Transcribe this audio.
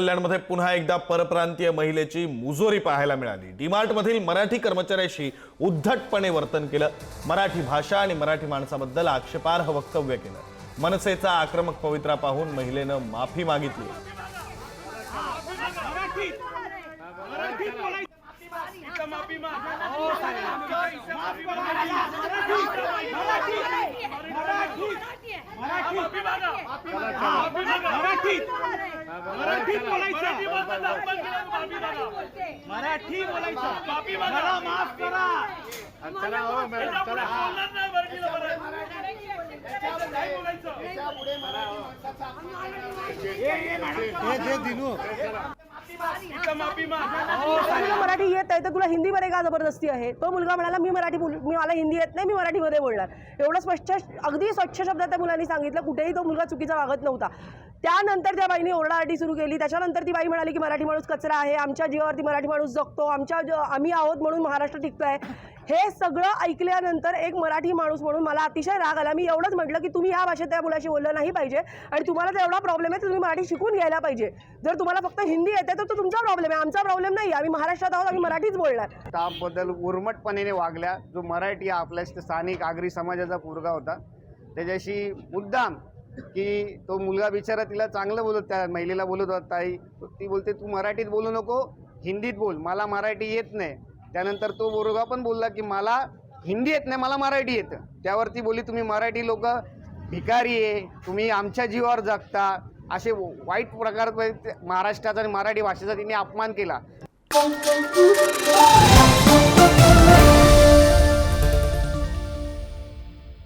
कल्याणमध्ये पुन्हा एकदा परप्रांतीय महिलेची मुजोरी पाहायला मिळाली. डीमार्टमधील मराठी कर्मचाऱ्याशी उद्धटपणे वर्तन केलं. मराठी भाषा आणि मराठी माणसाबद्दल आक्षेपार्ह वक्तव्य केलं. मनसेचा आक्रमक पवित्रा पाहून महिलेनं माफी मागितली. मराठीत बोलायचं. मराठी बोलायचं. मला माफ करा. मराठी. येत आहे तर तुला हिंदीमध्ये का जबरदस्ती आहे? तो मुलगा म्हणाला मी मराठी बोल मी मला हिंदी येत नाही मी मराठीमध्ये बोलणार. एवढं स्पष्ट अगदी स्वच्छ शब्दात त्या मुलांनी सांगितलं कुठेही तो मुलगा चुकीचा वागत नव्हता. त्यानंतर त्या बाईने ओरडाआरडी सुरू केली. त्याच्यानंतर ती बाई म्हणाली की मराठी माणूस कचरा आहे. आमच्या जीवावरती मराठी माणूस जगतो. आमच्या आम्ही आहोत म्हणून महाराष्ट्र टिकतोय. हे सगळं ऐकल्यानंतर एक मराठी माणूस म्हणून मला अतिशय राग आला. मी एवढंच म्हटलं की तुम्ही ह्या भाषेत त्या मुलाशी बोललं नाही पाहिजे आणि तुम्हाला तर एवढा प्रॉब्लेम आहे तर तुम्ही मराठी शिकून घ्यायला पाहिजे. जर तुम्हाला फक्त हिंदी येते तर तो तुमचा प्रॉब्लेम आहे. आमचा प्रॉब्लेम नाही आम्ही महाराष्ट्रात आहोत आम्ही मराठीच बोलणार. त्याबद्दल उर्मटपणेने वागल्या जो मराठी आपल्या स्थानिक आगरी समाजाचा पोरगा होता. त्याच्याशी मुद्दाम की तो मुलगा बिचारा तिला चांगलं बोलत त्या महिलेला बोलत होता ताई ती बोलते तू मराठीत बोलू नको हिंदीत बोल मला मराठी येत नाही. त्यानंतर तो बोरोगा पण बोलला की मला हिंदी येत नाही मला मराठी येतं. त्यावरती बोलली तुम्ही मराठी लोक भिकारी आहे तुम्ही आमच्या जीवावर जगता. असे वाईट प्रकार महाराष्ट्राचा आणि मराठी भाषेचा तिने अपमान केला.